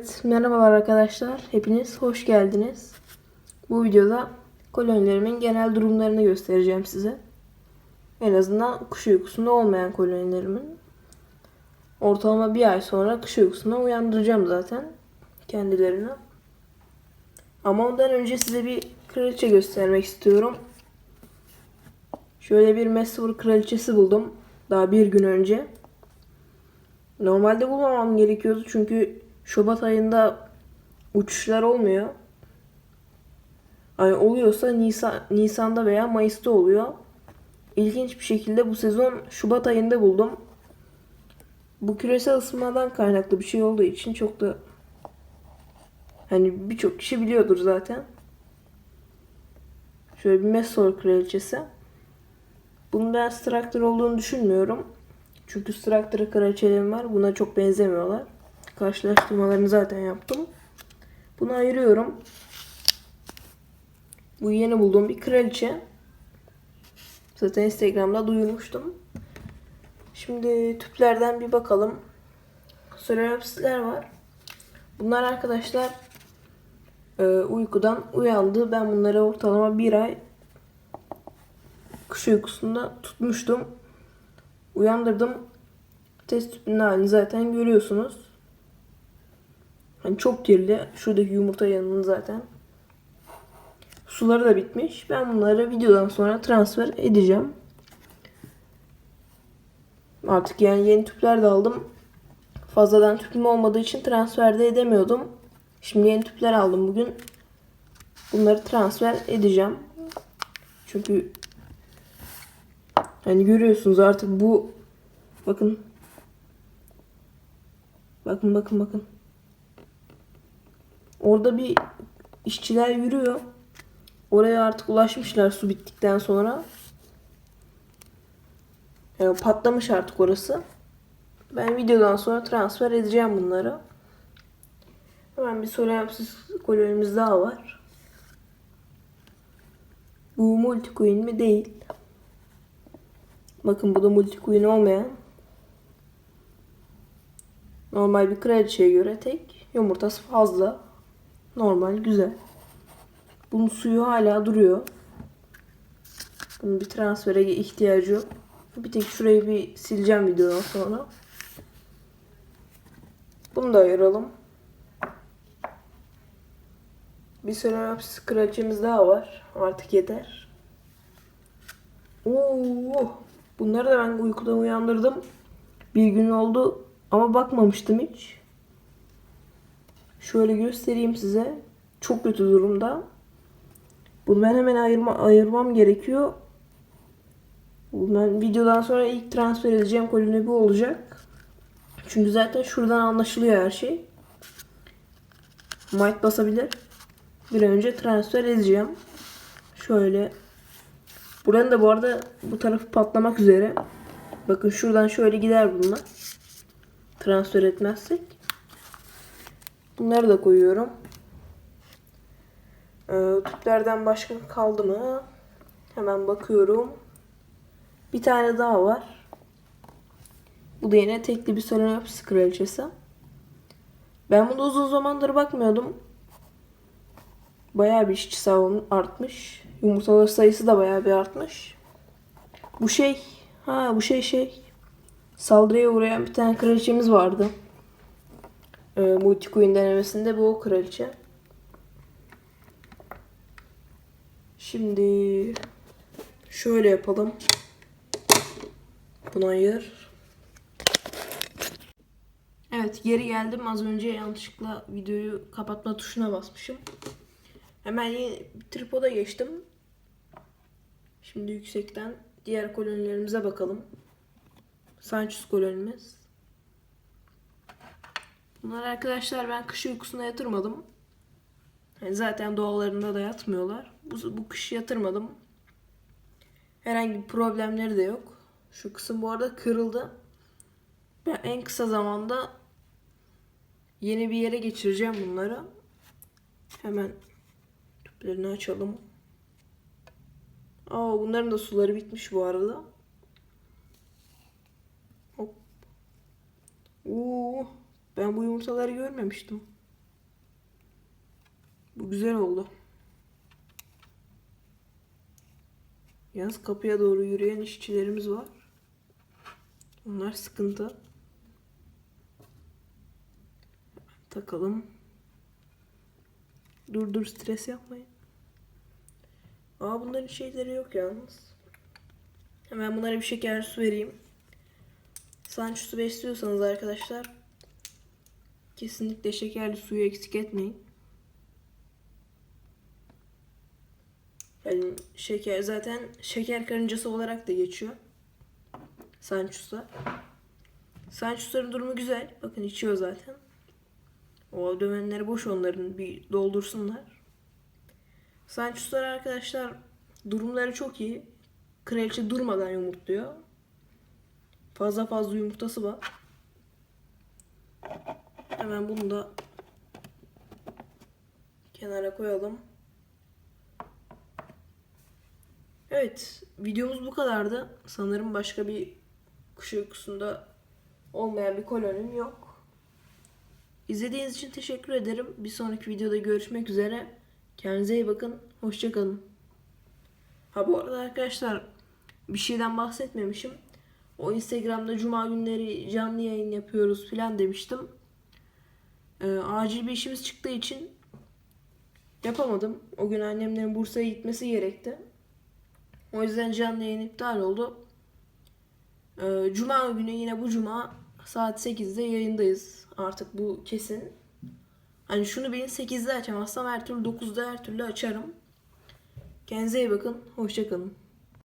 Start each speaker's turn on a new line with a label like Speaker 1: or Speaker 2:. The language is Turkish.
Speaker 1: Evet, merhabalar arkadaşlar. Hepiniz hoş geldiniz. Bu videoda kolonilerimin genel durumlarını göstereceğim size. En azından kış uykusunda olmayan kolonilerimin. Ortalama bir ay sonra kış uykusuna uyandıracağım zaten kendilerini. Ama ondan önce size bir kraliçe göstermek istiyorum. Şöyle bir Mesur kraliçesi buldum. Daha bir gün önce. Normalde bulmamam gerekiyordu çünkü Şubat ayında uçuşlar olmuyor. Yani oluyorsa Nisan, Nisan'da veya Mayıs'ta oluyor. İlginç bir şekilde bu sezon Şubat ayında buldum. Bu küresel ısınmadan kaynaklı bir şey olduğu için çok da hani birçok kişi biliyordur zaten. Şöyle bir Mesor kraliçesi. Bunun ben Structure olduğunu düşünmüyorum. Çünkü Structure kraliçelerim var. Buna çok benzemiyorlar. Karşılaştırmalarını zaten yaptım. Bunu ayırıyorum. Bu yeni bulduğum bir kraliçe. Zaten Instagram'da duyurmuştum. Şimdi tüplerden bir bakalım. Solarapsisler var. Bunlar arkadaşlar e, uykudan uyandı. Ben bunları ortalama bir ay kış uykusunda tutmuştum. Uyandırdım. Test tüpünün halini zaten görüyorsunuz. Hani çok kirli. Şuradaki yumurta yanının zaten. Suları da bitmiş. Ben bunları videodan sonra transfer edeceğim. Artık yani yeni tüpler de aldım. Fazladan tüpüm olmadığı için transfer de edemiyordum. Şimdi yeni tüpler aldım bugün. Bunları transfer edeceğim. Çünkü hani görüyorsunuz artık bu bakın bakın bakın bakın orada bir işçiler yürüyor. Oraya artık ulaşmışlar su bittikten sonra. Yani patlamış artık orası. Ben videodan sonra transfer edeceğim bunları. Hemen bir solemsiz kolonimiz daha var. Bu multi queen mi? Değil. Bakın bu da multi queen olmayan. Normal bir kraliçeye göre tek. Yumurtası fazla. Normal, güzel. Bunun suyu hala duruyor. Bunun bir transfere ihtiyacı yok. Bir tek şurayı bir sileceğim videodan sonra. Bunu da ayıralım. Bir Solarapsis kraliçemiz daha var. Artık yeter. Oo, bunları da ben uykudan uyandırdım. Bir gün oldu ama bakmamıştım hiç. Şöyle göstereyim size. Çok kötü durumda. Bunu ben hemen ayırma, ayırmam gerekiyor. Ben videodan sonra ilk transfer edeceğim koloni bu olacak. Çünkü zaten şuradan anlaşılıyor her şey. Might basabilir. Bir önce transfer edeceğim. Şöyle. Buranın da bu arada bu tarafı patlamak üzere. Bakın şuradan şöyle gider bunlar. Transfer etmezsek. Bunları da koyuyorum. Ee, tüplerden başka kaldı mı? Hemen bakıyorum. Bir tane daha var. Bu da yine tekli bir Solenopsis kraliçesi. Ben bunu uzun zamandır bakmıyordum. Bayağı bir işçi savunum artmış. Yumurtalar sayısı da bayağı bir artmış. Bu şey, ha bu şey şey. Saldırıya uğrayan bir tane kraliçemiz vardı. Ee, Multi Queen denemesinde bu o kraliçe. Şimdi şöyle yapalım. Bunu ayır. Evet geri geldim. Az önce yanlışlıkla videoyu kapatma tuşuna basmışım. Hemen yeni tripoda geçtim. Şimdi yüksekten diğer kolonilerimize bakalım. Sanchez kolonimiz. Bunlar arkadaşlar ben kış uykusuna yatırmadım. Yani zaten doğalarında da yatmıyorlar. Bu, bu kış yatırmadım. Herhangi bir problemleri de yok. Şu kısım bu arada kırıldı. Ben en kısa zamanda yeni bir yere geçireceğim bunları. Hemen tüplerini açalım. Aa bunların da suları bitmiş bu arada. Hop. Oo, ben bu yumurtaları görmemiştim. Bu güzel oldu. Yalnız kapıya doğru yürüyen işçilerimiz var. Onlar sıkıntı. Takalım. Dur dur stres yapmayın. Aa bunların şeyleri yok yalnız. Hemen bunlara bir şeker su vereyim. Sancho besliyorsanız arkadaşlar kesinlikle şekerli suyu eksik etmeyin. Yani şeker zaten şeker karıncası olarak da geçiyor. Sanchos'ta. Sanchos'ların durumu güzel. Bakın içiyor zaten. O dömenleri boş onların bir doldursunlar. Sanchos'lar arkadaşlar durumları çok iyi. Kraliçe durmadan yumurtluyor. Fazla fazla yumurtası var. Hemen bunu da kenara koyalım. Evet, videomuz bu kadardı. Sanırım başka bir kuş uykusunda olmayan bir kolonim yok. İzlediğiniz için teşekkür ederim. Bir sonraki videoda görüşmek üzere. Kendinize iyi bakın. Hoşçakalın. Ha bu arada arkadaşlar bir şeyden bahsetmemişim. O Instagram'da cuma günleri canlı yayın yapıyoruz filan demiştim. Ee, acil bir işimiz çıktığı için yapamadım. O gün annemlerin Bursa'ya gitmesi gerekti. O yüzden canlı yayın iptal oldu. Ee, cuma günü yine bu cuma saat 8'de yayındayız. Artık bu kesin. Hani şunu bilin 8'de açamazsam her türlü 9'da her türlü açarım. Kendinize iyi bakın. Hoşçakalın.